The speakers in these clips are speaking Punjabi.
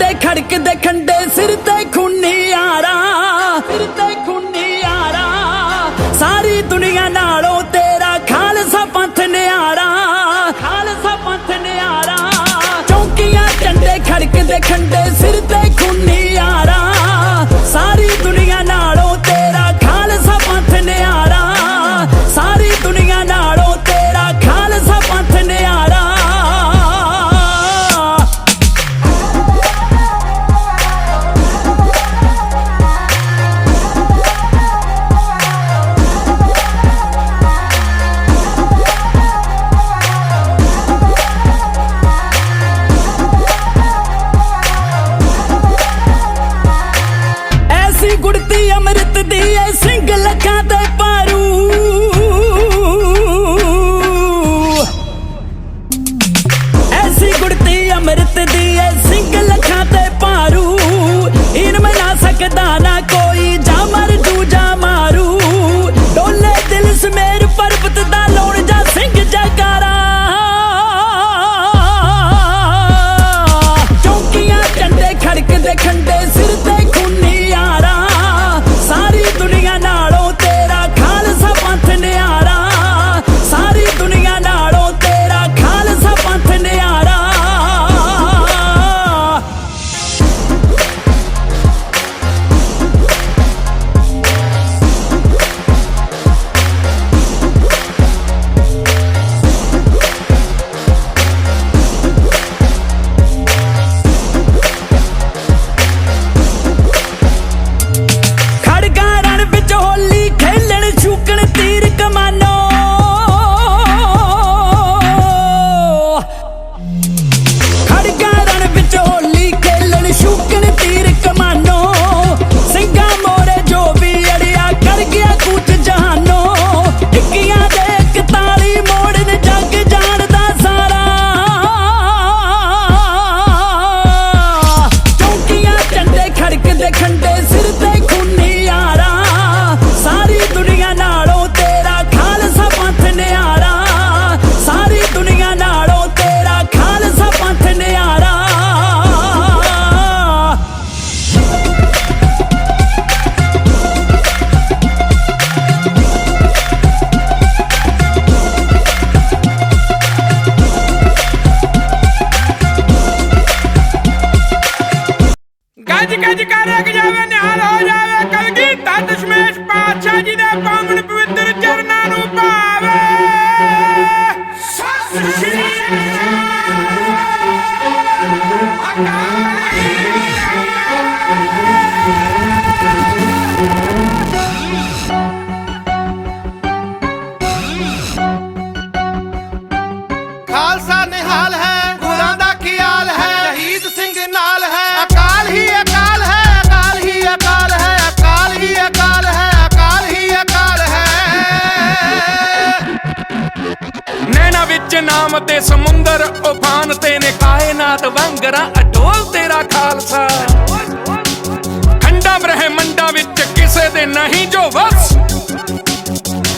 ਖੜਕਦੇ ਖੰਡੇ ਸਿਰ ਤੇ Khuni ਆਰਾ charge it up, I'm ਨਾਮ ਤੇ ਸਮੁੰਦਰ ਉਫਾਨ ਤੇ ਨੇ ਕਾਇਨਾਤ ਵਾਂਗਰਾ ਅਟੋਲ ਤੇਰਾ ਖਾਲਸਾ। ਖੰਡਾ ਬ੍ਰਹਿਮੰਡਾ ਵਿੱਚ ਕਿਸੇ ਦੇ ਨਹੀਂ ਜੋ ਵਸ।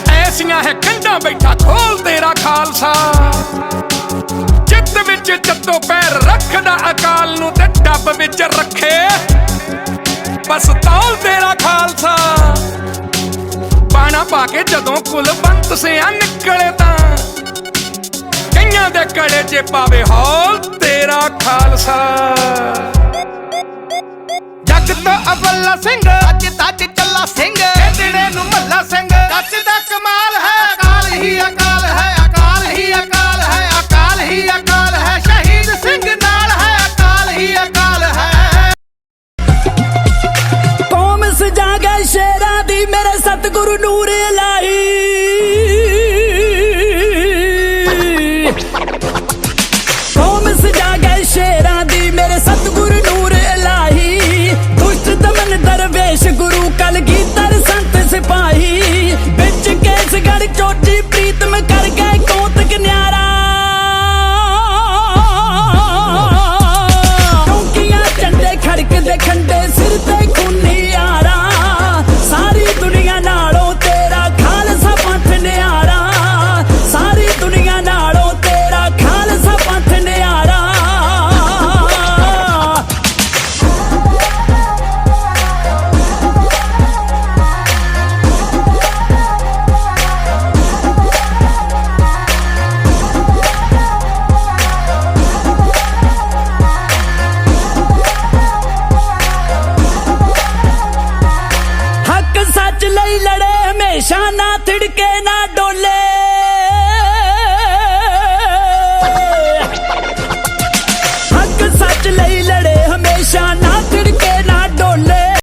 ਐਸੀਆਂ ਹੈ ਖੰਡਾ ਬੈਠਾ ਖੋਲ ਤੇਰਾ ਖਾਲਸਾ। ਚਿੱਤ ਵਿੱਚ ਜੱਤੋ ਪੈਰ ਰੱਖਦਾ ਅਕਾਲ ਨੂੰ ਤੇ ਡੱਬ ਵਿੱਚ ਰੱਖੇ। ਬਸ ਤੌਲ ਤੇਰਾ ਖਾਲਸਾ। ਬਾਣਾ ਪਾ ਕੇ ਜਦੋਂ ਕੁਲਵੰਤ ਸਿਆ ਨਿਕਲੇ ਤਾਂ ਉਹਨਾਂ ਦੇ ਕੜੇ 'ਚ ਪਾਵੇ ਹੋ ਤੇਰਾ ਖਾਲਸਾ। ਜੱਗ ਤੋਂ ਅਵਲਾ ਸਿੰਘ। ਅੱਜ ਤੱਜ ਚੱਲਾ ਸਿੰਘ। ਇਹਦੇ ਨੂੰ ਮੱਲਾ ਸਿੰਘ। Ole.